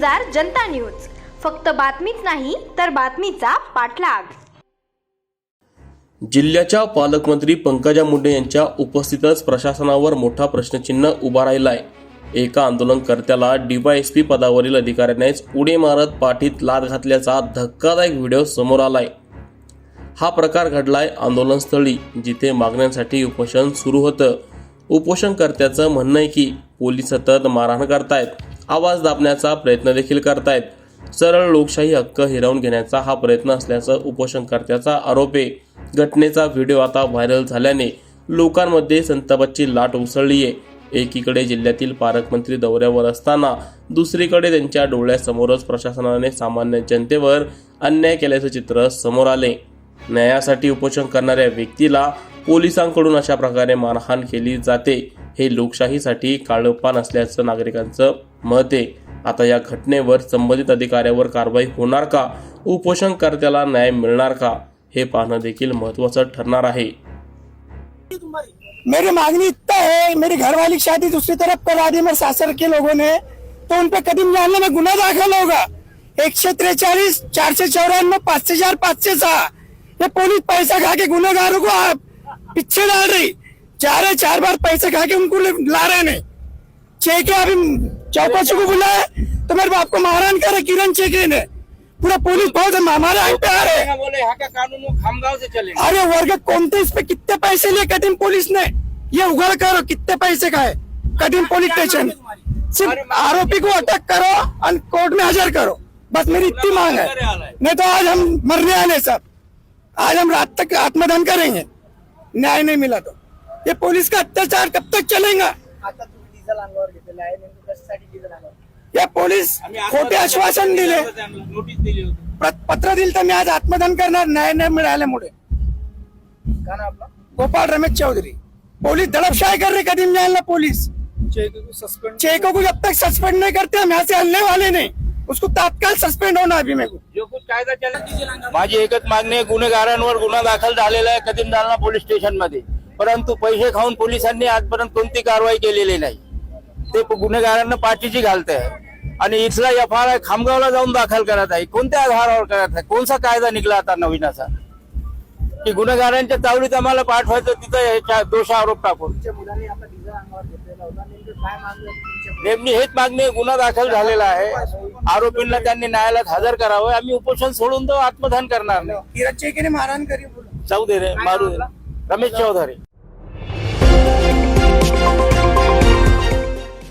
झुंजार Janata news. फक्त बातमीच नाही तर बातमीचा पाठलाग. जिल्ह्याच्या पालकमंत्री पंकजा मुंडे यांच्या उपस्थितच प्रशासनावर मोठा प्रश्नचिन्ह उभा राहिलाय. एका आंदोलनकर्त्याला डीवायएसपी पदावरील अधिकाऱ्यानेच उडी मारत पाठीत लाद घातल्याचा धक्कादायक व्हिडिओ समोर आलाय. हा प्रकार घडलाय आंदोलनस्थळी जिथे मागण्यांसाठी उपोषण सुरू होतं. उपोषणकर्त्याचं म्हणणं आहे की पोलीस सतत मारहाण करतायत. आवाज दाबण्याचा प्रयत्न देखील करतायत. सरळ लोकशाही हक्क हिरावून घेण्याचा हा प्रयत्न असल्याचं उपोषणकर्त्याचा आरोप आहे. घटनेचा व्हिडिओ आता व्हायरल झाल्याने लोकांमध्ये संतापाची लाट उसळली आहे. एकीकडे जिल्ह्यातील पालकमंत्री दौऱ्यावर असताना दुसरीकडे त्यांच्या डोळ्यासमोरच प्रशासनाने सामान्य जनतेवर अन्याय केल्याचं चित्र समोर आले. न्यायासाठी उपोषण करणाऱ्या व्यक्तीला पोलिसांकडून अशा प्रकारे मारहाण केली जाते. हे लोकशाहीसाठी काळपान असल्याचं नागरिकांचं मते आता या घटनेवर संबंधित अधिकाऱ्यावर कारवाई होणार का? उपोषणकर्त्याला न्याय मिळणार का? हे पाहणं देखील महत्त्वाचं ठरणार आहे. मेरी मांगनी इतना है मेरी घरवाली शादी दूसरी तरफ करा दी मेरे सासर के लोगों ने. तो उन पे कदम जानने में गुना दाखिल होगा. एकशे त्रेचाळीस चारशे चौऱ्याण्णव पाचशे चार पाचशे सहा. ये पुलिस पैसा खा के गुनहगारों को आप पीछे डाल रही. चार है चार बार पैसे खा के उनको ला रहे नहीं चेक अभी चौकसी को बुलाया तो मेरे बाप को मारहाण करे किरण चेके ने पूरा पुलिस बहुत हमारे यहाँ पे आ रहे। हैं बोले यहाँ का कानून खामगांव से चलेगा। अरे वर्ग कोणते इस पे? कितने पैसे लिए कदीम पुलिस ने? ये उगड़ करो कितने पैसे का है? कदीम पुलिस स्टेशन। सिर्फ आरोपी को अटक करो और कोर्ट में हाजिर करो। बस मेरी इतनी मांग है। नहीं तो आज हम मरने वाले सब। आज हम रात तक आत्मदान करेंगे। न्याय नहीं मिला तो। ये पुलिस का अत्याचार कब तक चलेगा? डिझेल अंगावर घेतलेलं आहे. नेमकं कशासाठी डिझेल अंगावर या पोलीस खोटे आश्वासन दिले. नोटीस दिली होती. पत्र दिलं तर मी आज आत्मदान करणार न्याय मिळाल्यामुळे. का ना आपला? गोपाल रमेश चौधरी. पुलिस दड़पशाही कर रही कदीम जान पुलिस. सस्पेंड चेको को जब तक सस्पेंड नहीं करते हम यहाँ से हलने वाले नहीं. उसको तात्काल सस्पेंड होना अभी मेरे को जो कुछ कायदा चला माझी एकच मागणी आहे गुन्हेगारांवर गुन्हा दाखल झालेला आहे कदीम जालना पोलीस स्टेशनमध्ये परंतु पैसे खाऊन पोलिसांनी आजपर्यंत कोणती कारवाई केलेली नाही. ते गुन्हेगारांना पाठीची घालत आहे आणि इथला एफ आर आय खामगावला जाऊन दाखल करत आहे. कोणत्या आधारावर करत आहे? कोणता कायदा निघला आता नवीन असा की गुन्हेगारांच्या चावडीत आम्हाला पाठवायचं तिथं दोष आरोप टाकून. नेमणी हेच मागणी गुन्हा दाखल झालेला आहे. आरोपींना त्यांनी न्यायालयात हजर करावं. आम्ही उपोषण सोडून तो आत्मदान करणार नाही. मारहाण करी जाऊ दे रे मारू दे. रमेश चौधरी.